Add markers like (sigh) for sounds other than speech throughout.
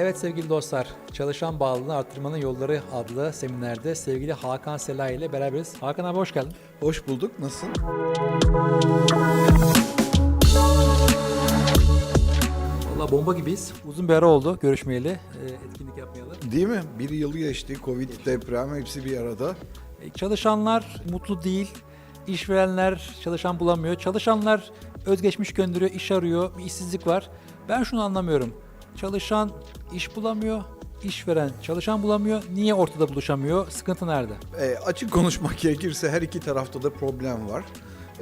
Evet sevgili dostlar, çalışan bağlılığını arttırmanın yolları adlı seminerde sevgili Hakan Selay ile beraberiz. Hakan abi hoş geldin. Hoş bulduk. Nasılsın? Valla bomba gibiyiz. Uzun bir ara oldu görüşmeyeli, e, etkinlik yapmayalı. Değil mi? Bir yılı geçti. Covid, deprem hepsi bir arada. E, Çalışanlar mutlu değil, işverenler çalışan bulamıyor. Çalışanlar özgeçmiş gönderiyor, iş arıyor, bir işsizlik var. Ben şunu anlamıyorum. Çalışan iş bulamıyor, işveren çalışan bulamıyor. Niye ortada buluşamıyor? Sıkıntı nerede? E, açık konuşmak (laughs) gerekirse her iki tarafta da problem var.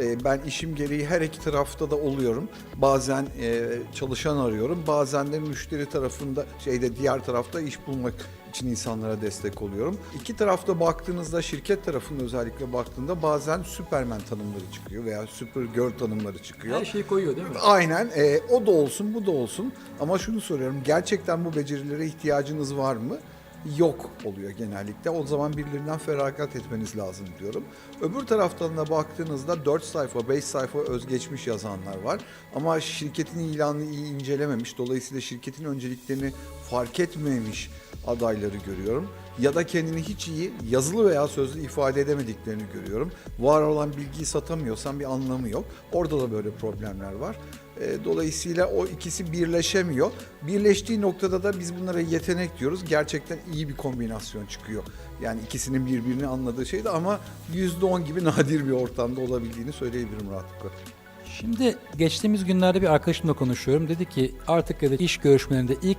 E, ben işim gereği her iki tarafta da oluyorum. Bazen e, çalışan arıyorum. Bazen de müşteri tarafında şeyde diğer tarafta iş bulmak için insanlara destek oluyorum. İki tarafta baktığınızda şirket tarafında özellikle baktığında bazen Superman tanımları çıkıyor veya Supergirl tanımları çıkıyor. Her şeyi koyuyor değil mi? Aynen. e, o da olsun, bu da olsun. Ama şunu soruyorum. Gerçekten bu becerilere ihtiyacınız var mı? Yok oluyor genellikle. O zaman birilerinden feragat etmeniz lazım diyorum. Öbür taraftan da baktığınızda 4 sayfa, 5 sayfa özgeçmiş yazanlar var. Ama şirketin ilanını iyi incelememiş. Dolayısıyla şirketin önceliklerini fark etmemiş adayları görüyorum. Ya da kendini hiç iyi yazılı veya sözlü ifade edemediklerini görüyorum. Var olan bilgiyi satamıyorsan bir anlamı yok. Orada da böyle problemler var. E, Dolayısıyla o ikisi birleşemiyor. Birleştiği noktada da biz bunlara yetenek diyoruz. Gerçekten iyi bir kombinasyon çıkıyor. Yani ikisinin birbirini anladığı şeydi ama %10 gibi (laughs) nadir bir ortamda olabildiğini söyleyebilirim rahatlıkla. Şimdi geçtiğimiz günlerde bir arkadaşımla konuşuyorum. Dedi ki artık dedi iş görüşmelerinde ilk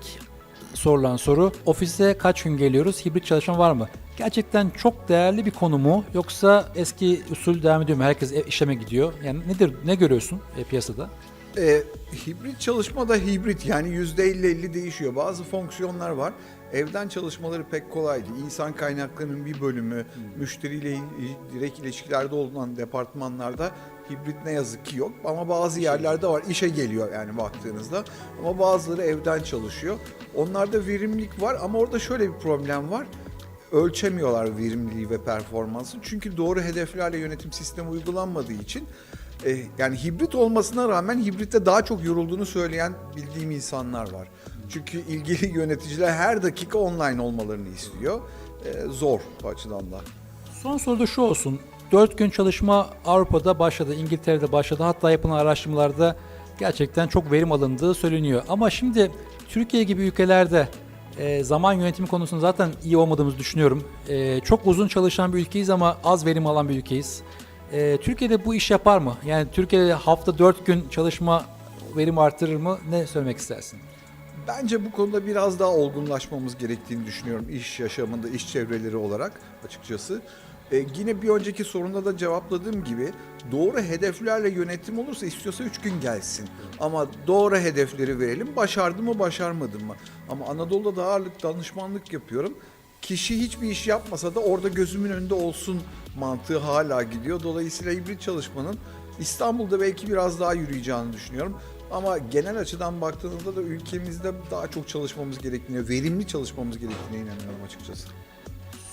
sorulan soru ofise kaç gün geliyoruz, hibrit çalışma var mı? Gerçekten çok değerli bir konu mu yoksa eski usul devam ediyor mu? Herkes ev- işleme gidiyor. Yani nedir, ne görüyorsun e, piyasada? E, hibrit çalışma da hibrit yani %50-50 değişiyor. Bazı fonksiyonlar var. Evden çalışmaları pek kolay değil. İnsan kaynaklarının bir bölümü müşteriyle il- direkt ilişkilerde olan departmanlarda hibrit ne yazık ki yok. Ama bazı yerlerde var. İşe geliyor yani baktığınızda. Ama bazıları evden çalışıyor. Onlarda verimlilik var ama orada şöyle bir problem var ölçemiyorlar verimliliği ve performansı. Çünkü doğru hedeflerle yönetim sistemi uygulanmadığı için e, yani hibrit olmasına rağmen hibritte daha çok yorulduğunu söyleyen bildiğim insanlar var. Çünkü ilgili (laughs) yöneticiler her dakika online olmalarını istiyor. E, zor bu açıdan da. Son soru da şu olsun. 4 gün çalışma Avrupa'da başladı, İngiltere'de başladı. Hatta yapılan araştırmalarda gerçekten çok verim alındığı söyleniyor. Ama şimdi Türkiye gibi ülkelerde e, zaman yönetimi konusunda zaten iyi olmadığımızı düşünüyorum. E, çok uzun çalışan bir ülkeyiz ama az verim alan bir ülkeyiz. E, Türkiye'de bu iş yapar mı? Yani Türkiye'de hafta 4 gün çalışma verim artırır mı? Ne söylemek istersin? Bence bu konuda biraz daha olgunlaşmamız gerektiğini düşünüyorum iş yaşamında, iş çevreleri olarak açıkçası. Ee, yine bir önceki sorunda da cevapladığım gibi doğru hedeflerle yönetim olursa istiyorsa 3 gün gelsin. Ama doğru hedefleri verelim. Başardı mı başarmadı mı? Ama Anadolu'da da ağırlık danışmanlık yapıyorum. Kişi hiçbir iş yapmasa da orada gözümün önünde olsun mantığı hala gidiyor. Dolayısıyla hibrit çalışmanın İstanbul'da belki biraz daha yürüyeceğini düşünüyorum. Ama genel açıdan baktığınızda da ülkemizde daha çok çalışmamız gerektiğine, verimli çalışmamız gerektiğine inanıyorum açıkçası.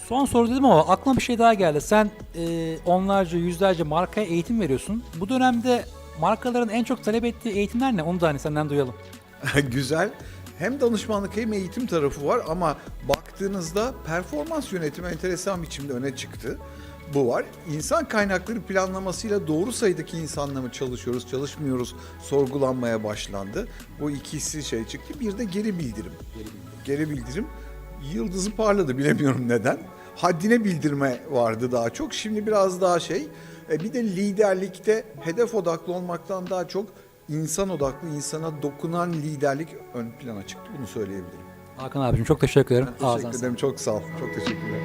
Son soru dedim ama aklıma bir şey daha geldi. Sen e, onlarca, yüzlerce markaya eğitim veriyorsun. Bu dönemde markaların en çok talep ettiği eğitimler ne? Onu da hani senden duyalım. (laughs) Güzel. Hem danışmanlık hem eğitim tarafı var ama baktığınızda performans yönetimi enteresan biçimde öne çıktı. Bu var. İnsan kaynakları planlamasıyla doğru sayıdaki insanla mı çalışıyoruz, çalışmıyoruz sorgulanmaya başlandı. Bu ikisi şey çıktı. Bir de geri bildirim. Geri bildirim. Yıldızı parladı bilemiyorum neden. Haddine bildirme vardı daha çok. Şimdi biraz daha şey. E, Bir de liderlikte hedef odaklı olmaktan daha çok insan odaklı, insana dokunan liderlik ön plana çıktı. Bunu söyleyebilirim. Hakan abicim çok teşekkür ederim. Ağzına Teşekkür sağlık. ederim. Çok sağ ol. Çok teşekkürler.